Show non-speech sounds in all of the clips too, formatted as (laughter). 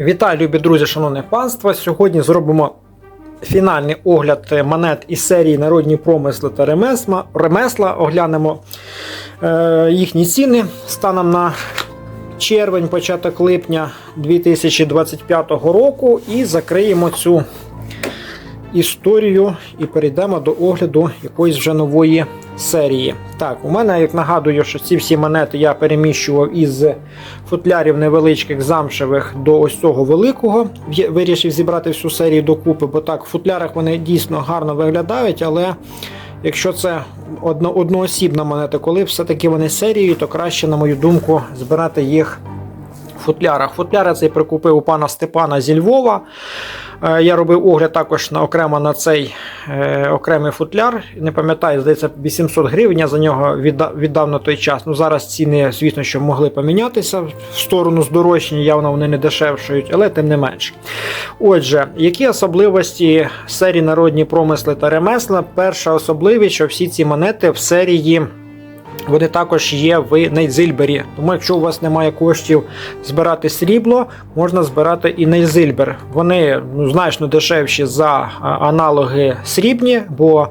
Вітаю, любі друзі, шановне панство. Сьогодні зробимо фінальний огляд монет із серії Народні промисли та ремесла. ремесла. Оглянемо е, їхні ціни станом на червень, початок липня 2025 року і закриємо цю історію і перейдемо до огляду якоїсь вже нової серії. Так, у мене, як нагадую, що ці всі монети я переміщував із футлярів невеличких замшевих до ось цього великого. Вирішив зібрати всю серію докупи, бо так, в футлярах вони дійсно гарно виглядають, але. Якщо це одно, одноосібна монета, коли все-таки вони серією, то краще, на мою думку, збирати їх футлярах. Футляри цей прикупив у пана Степана зі Львова. Е, Я робив огляд також на окремо на цей е, окремий футляр. Не пам'ятаю, здається, 800 гривень я за нього віддав, на той час. Ну зараз ціни, звісно, що могли помінятися в сторону здорожчання, явно вони не дешевшають, але тим не менше. Отже, які особливості серії народні промисли та ремесла? Перша особливість, що всі ці монети в серії. Вони також є в Нейзильбері. Тому, якщо у вас немає коштів збирати срібло, можна збирати і Нейзильбер. Вони ну, значно дешевші за аналоги срібні, бо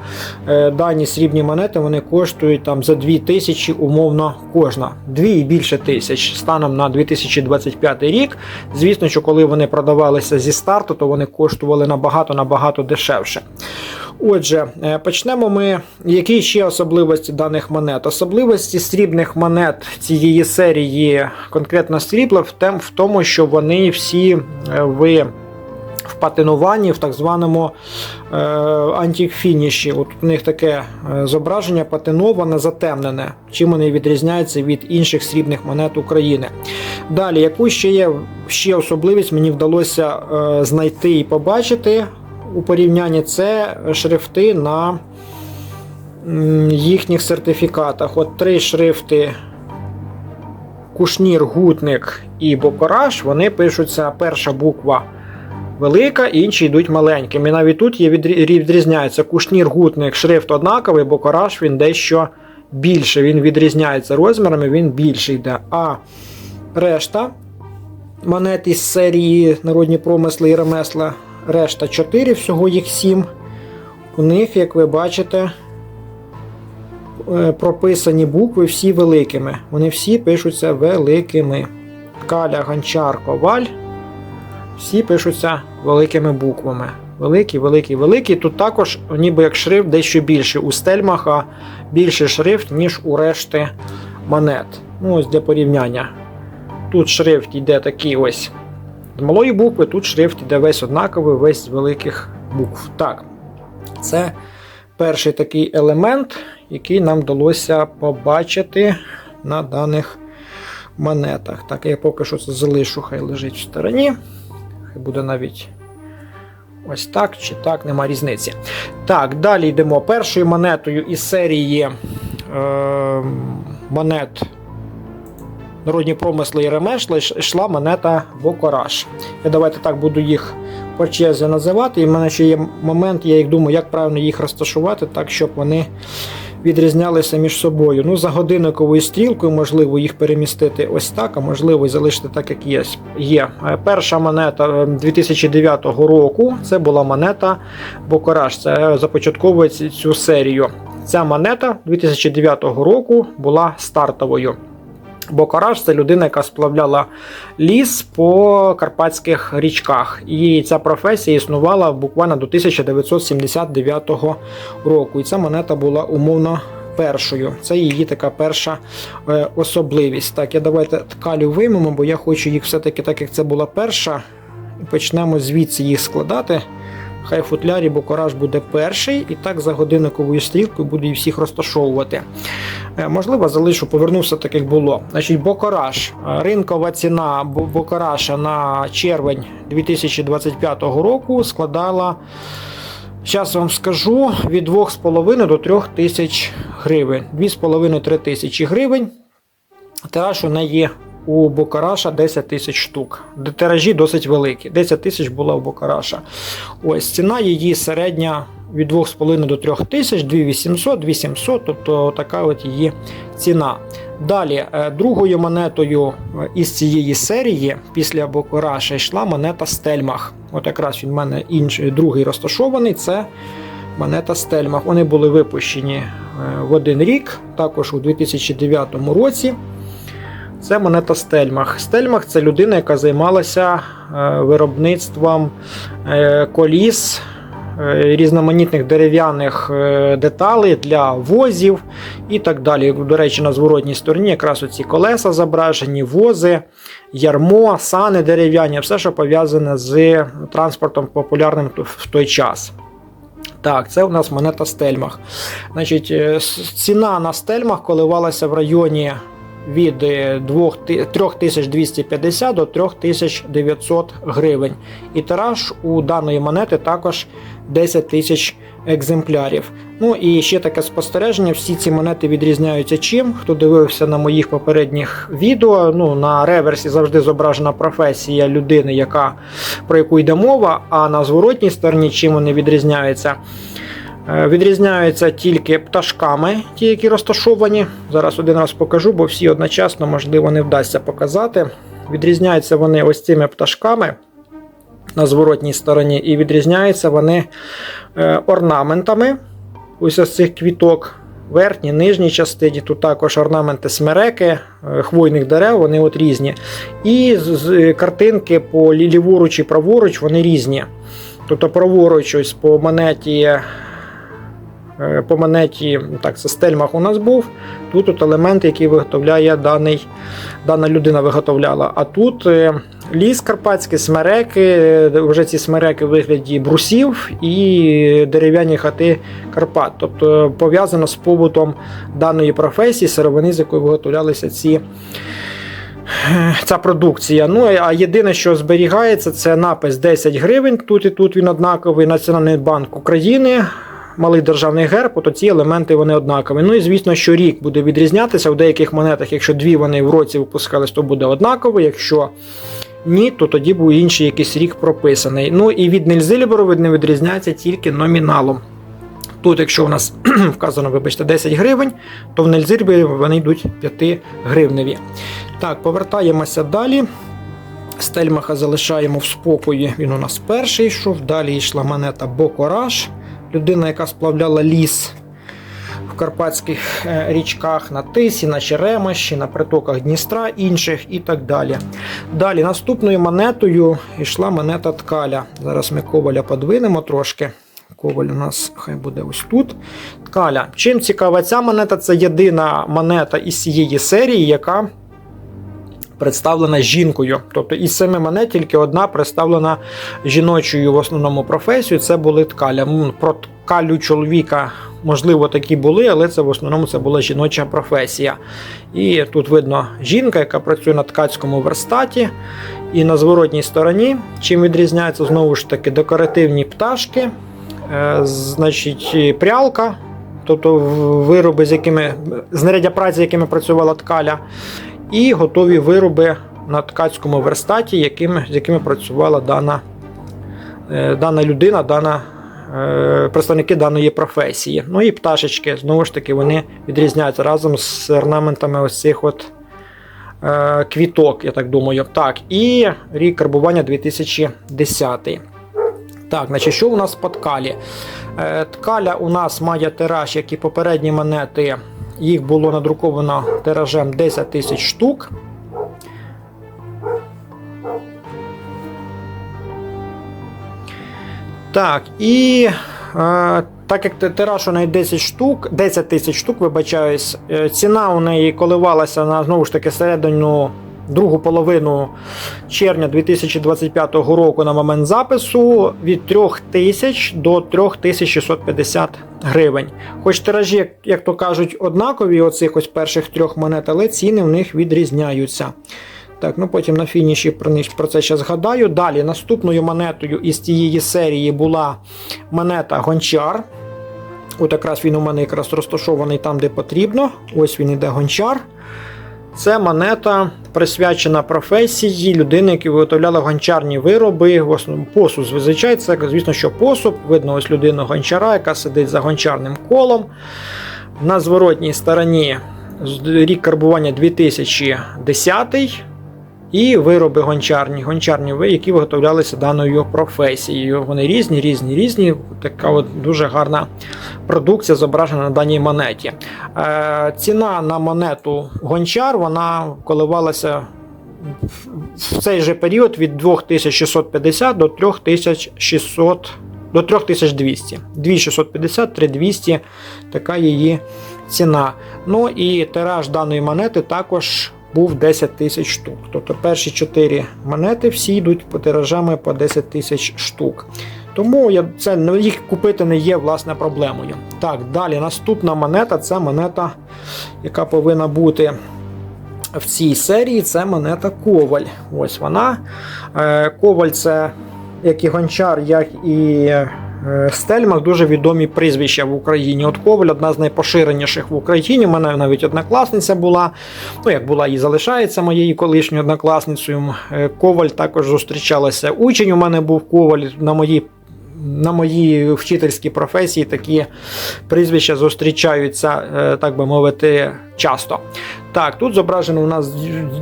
е, дані срібні монети вони коштують там за 2 тисячі умовно кожна. Дві і більше тисяч станом на 2025 рік. Звісно, що коли вони продавалися зі старту, то вони коштували набагато набагато дешевше. Отже, е, почнемо ми. Які ще особливості даних монет? Особливості срібних монет цієї серії, конкретно срібла, в тому, що вони всі е, в в патинуванні, в так званому е, антик-фініші. От у них таке е, зображення патиноване, затемнене, чим вони відрізняються від інших срібних монет України. Далі, яку ще є ще особливість, мені вдалося е, знайти і побачити у порівнянні це шрифти на їхніх сертифікатах. От три шрифти Кушнір, Гутник і Бокораж, вони пишуться перша буква велика, інші йдуть маленькими. І навіть тут є відрізняється Кушнір, Гутник, шрифт однаковий, Бокораж він дещо більше. Він відрізняється розмірами, він більше йде. А решта монет із серії Народні промисли і ремесла. Решта 4, всього їх 7. У них, як ви бачите, е, прописані букви всі великими. Вони всі пишуться великими. Каля, гончар, коваль. Всі пишуться великими буквами. Великі, великі, великі. Тут також, ніби як шрифт, дещо більше. У стельмаха більший шрифт, ніж у решти монет. Ну, ось для порівняння. Тут шрифт йде такий ось з малої букви, тут шрифт йде весь однаковий, весь з великих букв. Так, це перший такий елемент, який нам вдалося побачити на даних монетах. Так, я поки що це залишу, хай лежить в стороні. Хай буде навіть ось так чи так, нема різниці. Так, далі йдемо. Першою монетою із серії е, монет народні промисли і ремесла йшла монета Бокораш. Я давайте так буду їх по черзі називати. І в мене ще є момент, я їх думаю, як правильно їх розташувати, так, щоб вони відрізнялися між собою. Ну, за годинниковою стрілкою, можливо, їх перемістити ось так, а можливо, і залишити так, як є. є. Е, Перша монета е, 2009 року це була монета Бокораш. Це е, започатковує цю серію. Ця монета 2009 року була стартовою. Бокараш це людина, яка сплавляла ліс по карпатських річках. І ця професія існувала буквально до 1979 року. І ця монета була умовно першою. Це її така перша е, особливість. Так, я давайте ткалю виймемо, бо я хочу їх все-таки, так як це була перша, почнемо звідси їх складати. Хай футлярі Бокораж буде перший, і так за годинниковою стрілкою буду їх всіх розташовувати. Е, Можливо, залишу, повернувся так, як було. Значить, Бокораж. Е, Ринкова ціна Бо- Бокораша на червень 2025 року складала, зараз вам скажу, від 2,5 до 3 тисяч гривень. 2,5-3 тисячі гривень. Тираж у неї у Бокараша 10 тисяч штук. Тиражі досить великі. 10 тисяч була у Бокараша. Ось ціна її середня від 2,5 до 3 тисяч, 2800, 2700, тобто така от її ціна. Далі, е, другою монетою е, із цієї серії після Бокораша йшла монета Стельмах. От якраз він в мене інший, другий розташований. Це монета Стельмах. Вони були випущені е, в один рік, також у 2009 році. Це монета Стельмах. Стельмах це людина, яка займалася е, виробництвом е, коліс, е, різноманітних дерев'яних деталей для возів і так далі. До речі, на зворотній стороні якраз оці колеса зображені, вози, ярмо, сани дерев'яні, все, що пов'язане з транспортом популярним в той час. Так, це у нас монета Стельмах. Значить, ціна на Стельмах коливалася в районі від е, двох ти- 3250 до 3900 гривень. І тираж у даної монети також 10 тисяч екземплярів. Ну і ще таке спостереження: всі ці монети відрізняються чим. Хто дивився на моїх попередніх відео, ну на реверсі завжди зображена професія людини, яка, про яку йде мова, а на зворотній стороні чим вони відрізняються. Е, Відрізняються тільки пташками, ті, які розташовані. Зараз один раз покажу, бо всі одночасно, можливо, не вдасться показати. Відрізняються вони ось цими пташками на зворотній стороні, і відрізняються вони е, орнаментами. Ось ось цих квіток. Верхній, нижній частині, тут також орнаменти смереки, е, хвойних дерев, вони от різні. І з- картинки по лі- ліворуч і праворуч вони різні. Тобто праворуч ось по монеті, по монеті, так, стельмах у нас був. Тут от елемент, який виготовляє даний, дана людина виготовляла. А тут е, ліс карпатський, смереки, е, вже ці смереки в вигляді брусів і дерев'яні хати Карпат. Тобто пов'язано з побутом даної професії, сировини, з якої виготовлялися ці. е, Ця продукція. Ну а єдине, що зберігається, це напис 10 гривень. Тут і тут він однаковий. Національний банк України, малий державний герб. От ці елементи вони однакові. Ну і звісно, що рік буде відрізнятися в деяких монетах. Якщо дві вони в році випускались, то буде однаково. Якщо ні, то тоді був інший якийсь рік прописаний. Ну і від Нельзильберу не відрізняється тільки номіналом. Тут, якщо у нас (clears throat) вказано, вибачте, 10 гривень, то в Нельзильбері вони йдуть 5 гривневі. Так, повертаємося далі. Стельмаха залишаємо в спокої. Він у нас перший йшов. Далі йшла монета Бокораж. Людина, яка сплавляла ліс в карпатських е, річках на Тисі, на Черемаші, на притоках Дністра, інших і так далі. Далі наступною монетою йшла монета Ткаля. Зараз ми коваля подвинемо трошки. Коваль у нас хай буде ось тут. Ткаля. Чим цікава ця монета? Це єдина монета із цієї серії, яка представлена жінкою. Тобто із семи монет тільки одна представлена жіночою в основному професією. Це були ткаля. Про ткалю чоловіка, можливо, такі були, але це в основному це була жіноча професія. І тут видно жінка, яка працює на ткацькому верстаті. І на зворотній стороні, чим відрізняється знову ж таки декоративні пташки, е, значить, прялка, тобто вироби, з якими знаряддя праці, якими працювала ткаля, і готові вироби на ткацькому верстаті, якими, з якими працювала дана, е, дана людина, дана, е, представники даної професії. Ну і пташечки, знову ж таки, вони відрізняються разом з орнаментами ось цих от е, квіток, я так думаю. Так, і рік карбування 2010. Так, значить, що у нас по ткалі? Ткаля у нас має тираж, як і попередні монети. Їх було надруковано тиражем 10 тисяч штук. Так, і е, так як тираж у неї 10 штук, 10 тисяч штук, вибачаюсь, е, ціна у неї коливалася на знову ж таки середину другу половину червня 2025 року на момент запису від 3 тисяч до 3650 гривень. Хоч тиражі, як, то кажуть, однакові оцих ось перших трьох монет, але ціни в них відрізняються. Так, ну потім на фініші про це ще згадаю. Далі наступною монетою із цієї серії була монета Гончар. От якраз він у мене якраз розташований там, де потрібно. Ось він іде гончар. Це монета присвячена професії людини, які виготовляли гончарні вироби, в основному посуд. Зазвичай це, звісно, що посуд. Видно ось людину гончара, яка сидить за гончарним колом. На зворотній стороні рік карбування 2010 і вироби гончарні, гончарні які виготовлялися даною професією. Вони різні, різні, різні. Така от дуже гарна продукція зображена на даній монеті. Е, ціна на монету гончар вона коливалася в цей же період від 2650 до 3600 до 3200. 2650, 3200 така її ціна. Ну і тираж даної монети також був 10 тисяч штук. Тобто перші 4 монети всі йдуть по тиражами по 10 тисяч штук. Тому я, це, їх купити не є власне проблемою. Так, далі наступна монета це монета, яка повинна бути в цій серії. Це монета Коваль. Ось вона. Е, Коваль це як і гончар, як і Стельмах дуже відомі прізвища в Україні. От Коваль одна з найпоширеніших в Україні. У мене навіть однокласниця була. Ну, як була і залишається моєю колишньою однокласницею. Е, Коваль також зустрічалася. Учень у мене був Коваль на моїй. На моїй вчительській професії такі прізвища зустрічаються, е, так би мовити, часто. Так, тут зображений у нас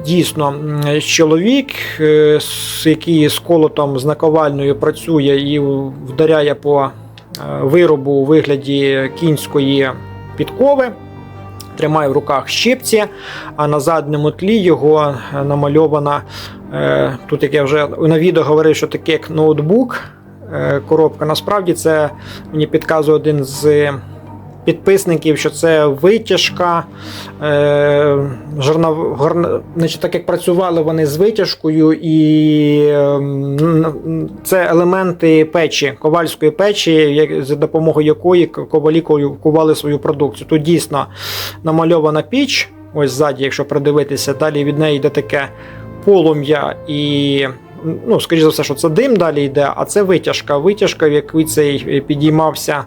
дійсно чоловік, е, який з колотом з наковальною працює і вдаряє по е, виробу у вигляді кінської підкови. Тримає в руках щипці, а на задньому тлі його намальована. Тут, як я вже на відео говорив, що таке як ноутбук, коробка. Насправді це мені підказує один з підписників, що це витяжка. Е, горна- значить, так як працювали вони з витяжкою, і ем, це елементи печі, ковальської печі, за допомогою якої ковалі кували свою продукцію. Тут дійсно намальована піч. Ось ззаді, якщо придивитися, далі від неї йде таке полум'я і. Ну, скоріш за все, що це дим далі йде, а це витяжка. Витяжка, в якій цей підіймався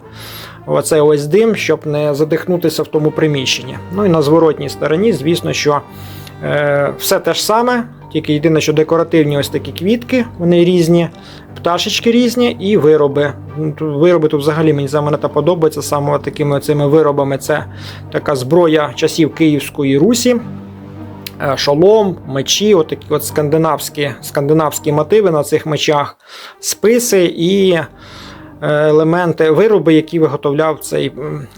оцей ось дим, щоб не задихнутися в тому приміщенні. Ну і на зворотній стороні, звісно, що е, все те ж саме, тільки єдине, що декоративні ось такі квітки, вони різні, пташечки різні і вироби. Ну, Вироби тут взагалі мені саме та подобається саме такими цими виробами. Це така зброя часів Київської Русі. Е, Шолом, мечі, отакі от скандинавські, скандинавські мотиви на цих мечах, списи і е, елементи, вироби, які виготовляв цей,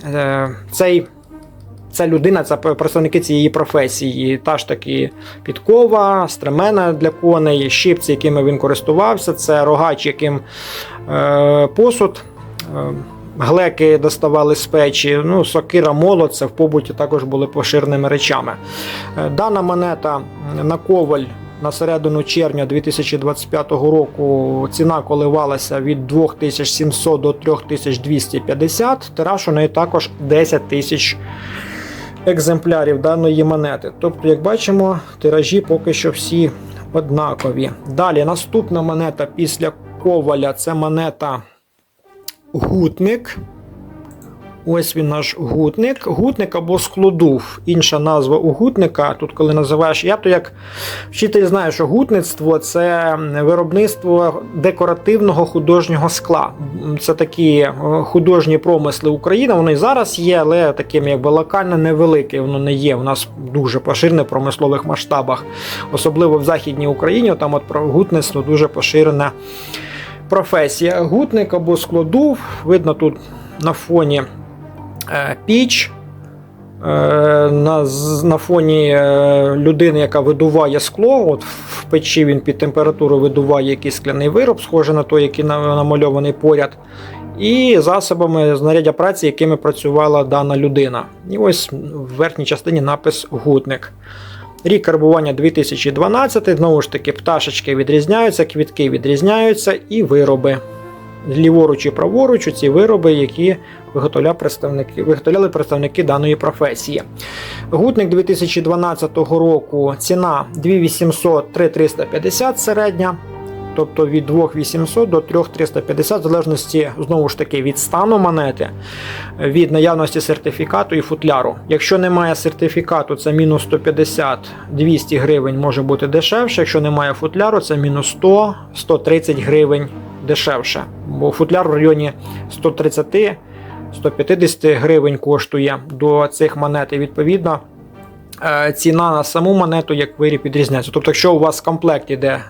е, цей, ця людина, це представники цієї професії. Та ж таки підкова, стремена для коней, щипці, якими він користувався, це рогач, яким посуд. Глеки доставали з печі, ну, сокира, молот, це в побуті також були поширеними речами. Е, Дана монета на коваль на середину червня 2025 року ціна коливалася від 2700 до 3250. Тираж у неї також 10 тисяч екземплярів даної монети. Тобто, як бачимо, тиражі поки що всі однакові. Далі наступна монета після коваля це монета гутник. Ось він наш гутник. Гутник або складув. Інша назва у гутника. Тут, коли називаєш, я то як вчитель знаю, що гутництво це виробництво декоративного художнього скла. Це такі е, художні промисли України. Вони і зараз є, але таким якби локально невелике. Воно не є. У нас дуже поширене в промислових масштабах, особливо в Західній Україні. Там от гутництво дуже поширена професія. Гутник або складув. Видно тут на фоні е, піч. е, На, на фоні е, людини, яка видуває скло, от в печі він під температурою видуває якийсь скляний вироб, схожий на той, який намальований поряд, і засобами знаряддя праці, якими працювала дана людина. І ось в верхній частині напис гутник. Рік карбування 2012, знову ж таки, пташечки відрізняються, квітки відрізняються і вироби. Ліворуч і праворуч ці вироби, які виготовляли представники, виготовляли представники даної професії. Гутник 2012 року ціна 2800 3350 середня. Тобто від 2800 до 3350, в залежності знову ж таки від стану монети, від наявності сертифікату і футляру. Якщо немає сертифікату, це мінус 150 200 гривень може бути дешевше. Якщо немає футляру, це мінус 100 130 гривень дешевше. Бо футляр в районі 130 150 гривень коштує до цих монет. І відповідно е, ціна на саму монету як виріб відрізняється. Тобто, якщо у вас в комплекті йде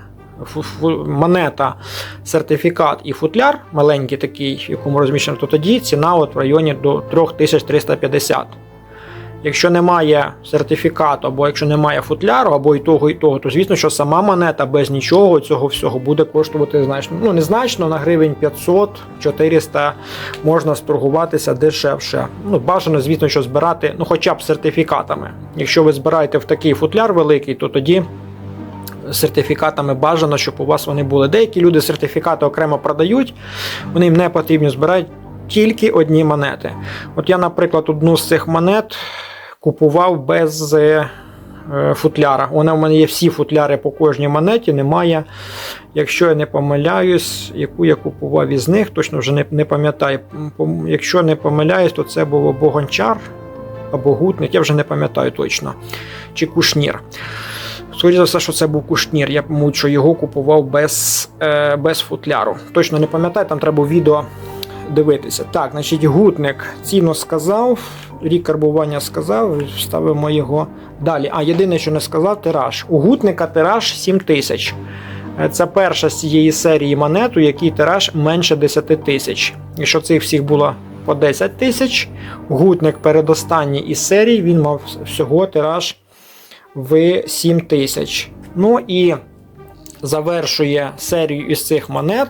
монета, сертифікат і футляр маленький такий, в якому розміщено, то тоді ціна от в районі до 3350. Якщо немає сертифікату, або якщо немає футляру, або і того, і того, то звісно, що сама монета без нічого цього всього буде коштувати значно. Ну, незначно на гривень 500-400 можна сторгуватися дешевше. Ну, бажано, звісно, що збирати, ну хоча б сертифікатами. Якщо ви збираєте в такий футляр великий, то тоді сертифікатами бажано, щоб у вас вони були. Деякі люди сертифікати окремо продають, вони їм не потрібно збирають тільки одні монети. От я, наприклад, одну з цих монет купував без е, футляра. Вона в мене є всі футляри по кожній монеті, немає. Якщо я не помиляюсь, яку я купував із них, точно вже не, не пам'ятаю. Якщо не помиляюсь, то це був або гончар, або гутник, я вже не пам'ятаю точно. Чи кушнір. Скоріше за все, що це був кушнір. Я що його купував без, е, без футляру. Точно не пам'ятаю, там треба відео дивитися. Так, значить, гутник ціну сказав, рік карбування сказав, ставимо його далі. А єдине, що не сказав, тираж. У гутника тираж 7 тисяч. Е, Це перша з цієї серії монет, у якій тираж менше 10 тисяч. Якщо цих всіх було по 10 тисяч, гутник передостанній із серії він мав всього тираж в 7 тисяч. Ну і завершує серію із цих монет.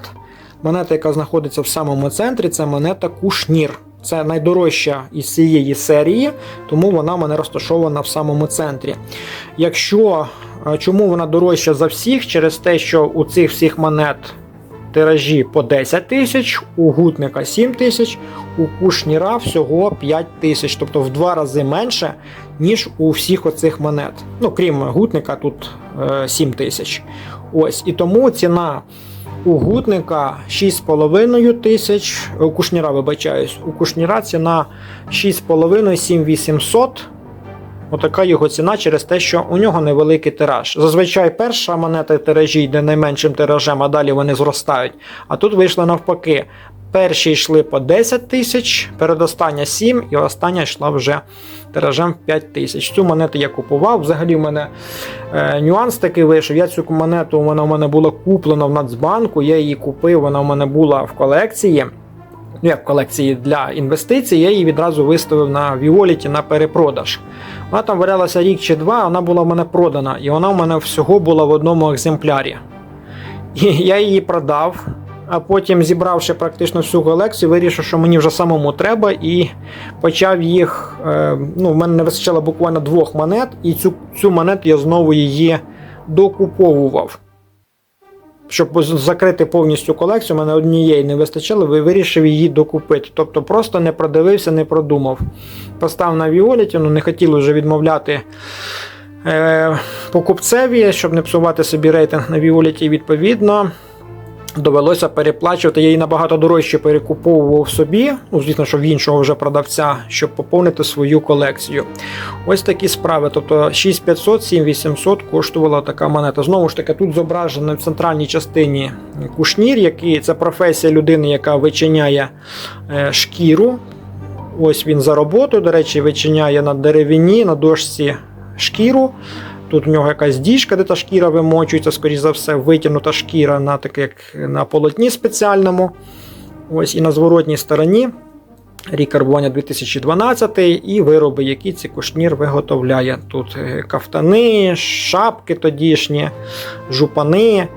Монета, яка знаходиться в самому центрі, це монета Кушнір. Це найдорожча із цієї серії, тому вона в мене розташована в самому центрі. Якщо е, чому вона дорожча за всіх, через те, що у цих всіх монет тиражі по 10 тисяч, у гутника 7 тисяч, у кушніра всього 5 тисяч, тобто в два рази менше, ніж у всіх оцих монет. Ну, крім гутника, тут е, 7 тисяч. Ось, і тому ціна у гутника 6,5 тисяч, у кушніра, вибачаюсь, у кушніра ціна 6,5 7800. Отака його ціна через те, що у нього невеликий тираж. Зазвичай перша монета тиражі йде найменшим тиражем, а далі вони зростають. А тут вийшло навпаки. Перші йшли по 10 тисяч, передостання 7 і остання йшла вже тиражем в 5 тисяч. Цю монету я купував. Взагалі в мене е, нюанс такий вийшов. Я цю монету вона у мене була куплена в Нацбанку, я її купив, вона в мене була в колекції. Ну, як в колекції для інвестицій, я її відразу виставив на Віоліті на перепродаж. Вона там варялася рік чи два, вона була в мене продана, і вона в мене всього була в одному екземплярі. І (laughs) я її продав, а потім, зібравши практично всю колекцію, вирішив, що мені вже самому треба, і почав їх. Е, ну, в мене не вистачало буквально двох монет, і цю, цю монету я знову її докуповував. Щоб закрити повністю колекцію, мене однієї не вистачало, ви вирішив її докупити. Тобто просто не продивився, не продумав. Постав на Віоліті, ну не хотіли вже відмовляти е, покупцеві, щоб не псувати собі рейтинг на Віоліті, відповідно. Довелося переплачувати, я її набагато дорожче перекуповував собі, ну, звісно, що в іншого вже продавця, щоб поповнити свою колекцію. Ось такі справи. Тобто 6500, 7800 коштувала така монета. Знову ж таки, тут зображено в центральній частині кушнір, який це професія людини, яка вичиняє е, шкіру. Ось він за роботу, до речі, вичиняє на деревині, на дошці шкіру. Тут в нього якась діжка, де та шкіра вимочується, скоріш за все, витягнута шкіра на таке, як на полотні спеціальному. Ось і на зворотній стороні рік карбування 2012 і вироби, які ці кушнір виготовляє. Тут е, кафтани, шапки тодішні, жупани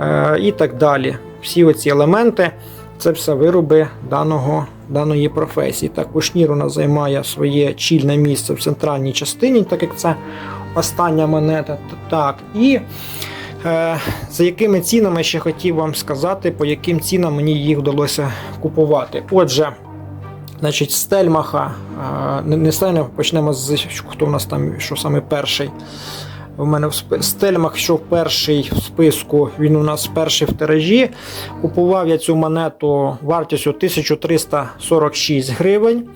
е, і так далі. Всі оці елементи це все вироби даного, даної професії. Так, кушнір у нас займає своє чільне місце в центральній частині, так як це остання монета. Так, і е, за якими цінами ще хотів вам сказати, по яким цінам мені їх вдалося купувати. Отже, значить, Стельмаха, е, не, Стельмаха, почнемо з хто у нас там, що саме перший. У мене в спи... Стельмах, що перший в списку, він у нас перший в тиражі. Купував я цю монету вартістю 1346 гривень.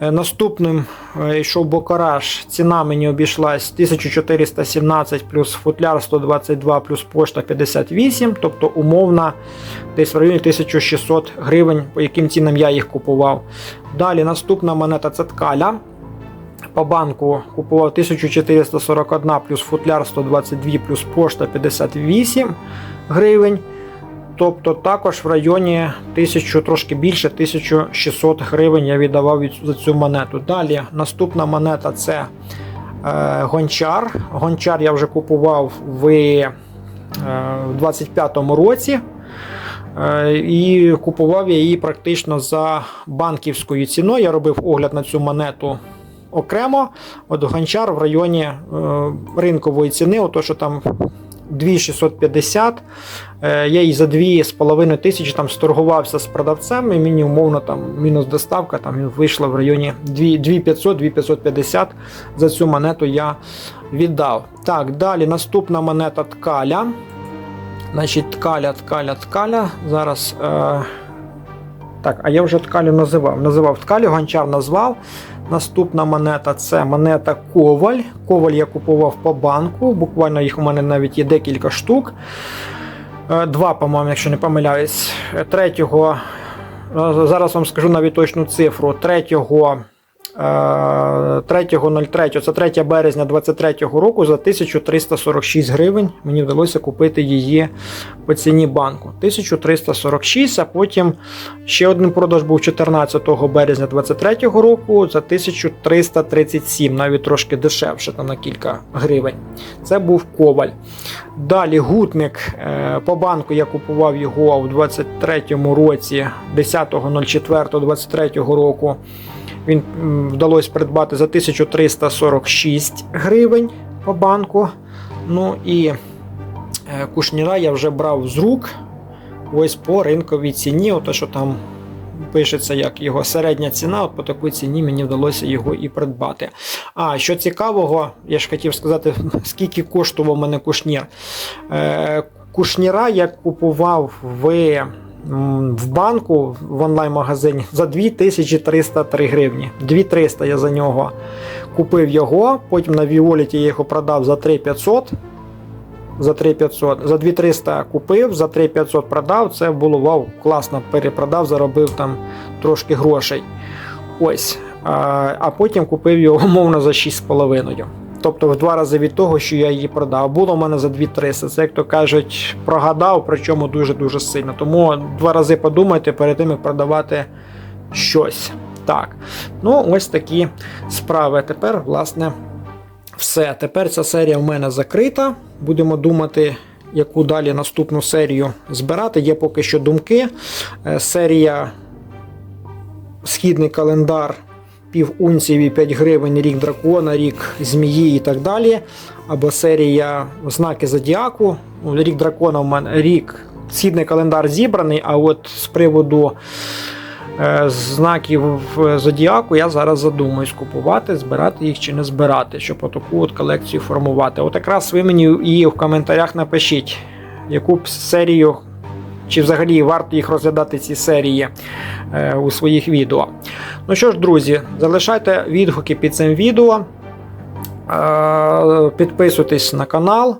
Е, Наступним е, йшов Бокараж. Ціна мені обійшлась 1417 плюс футляр 122 плюс пошта 58, тобто умовна десь в районі 1600 гривень, по яким цінам я їх купував. Далі наступна монета це ткаля. По банку купував 1441 плюс футляр 122 плюс пошта 58 гривень. Тобто також в районі 1000, трошки більше 1600 гривень я віддавав від- за цю монету. Далі наступна монета це е, гончар. Гончар я вже купував в, е, в 25-му році. Е, І купував я її практично за банківською ціною. Я робив огляд на цю монету окремо. От гончар в районі е, ринкової ціни, ото що там 2650. Е, Я її за 2,5 тисячі там сторгувався з продавцем, і мені умовно там мінус доставка, там вийшла в районі 2500-2550. За цю монету я віддав. Так, далі наступна монета ткаля. Значить, ткаля, ткаля, ткаля. Зараз. Е... Так, а я вже ткалю називав. Називав ткалю, гончар назвав. Наступна монета це монета Коваль. Коваль я купував по банку. Буквально їх у мене навіть є декілька штук. Е, Два, по-моєму, якщо не помиляюсь. Е, Третього. е, Зараз вам скажу навіть точну цифру. Третього. Е, 3.03, це 3 березня 2023 року за 1346 гривень мені вдалося купити її по ціні банку. 1346, а потім ще один продаж був 14 березня 2023 року за 1337, навіть трошки дешевше там на кілька гривень. Це був коваль. Далі гутник е, по банку я купував його у 23 році, 10.04.23 року. Він вдалося придбати за 1346 гривень по банку. Ну і е, кушніра я вже брав з рук. Ось по ринковій ціні, ото що там пишеться як його середня ціна, от по такій ціні мені вдалося його і придбати. А що цікавого, я ж хотів сказати, (laughs) скільки коштував мене кушнір. Е, кушніра я купував в, в банку в онлайн-магазині за 2303 гривні. 2300 я за нього купив його, потім на Віоліті я його продав за 3500 за 3500. За 2300 купив, за 3500 продав. Це було вау, класно перепродав, заробив там трошки грошей. Ось. А, потім купив його (laughs) умовно за 6,5. Тобто в два рази від того, що я її продав. Було в мене за 2300. Це, як то кажуть, прогадав, причому дуже-дуже сильно. Тому два рази подумайте перед тим, як продавати щось. Так. Ну, ось такі справи. Тепер, власне. Все, тепер ця серія в мене закрита. Будемо думати, яку далі наступну серію збирати. Є поки що думки. Е, Серія Східний календар пів унції 5 гривень, рік дракона, рік змії і так далі. Або серія знаки зодіаку. Ну, Рік дракона в мене рік. Східний календар зібраний, а от з приводу е, знаків зодіаку я зараз задумуюсь купувати, збирати їх чи не збирати, щоб отаку от колекцію формувати. От якраз ви мені і в коментарях напишіть, яку б серію, чи взагалі варто їх розглядати ці серії е, у своїх відео. Ну що ж, друзі, залишайте відгуки під цим відео. Е, Підписуйтесь на канал.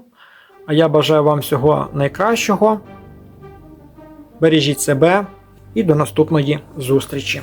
А я бажаю вам всього найкращого. Бережіть себе і до наступної зустрічі.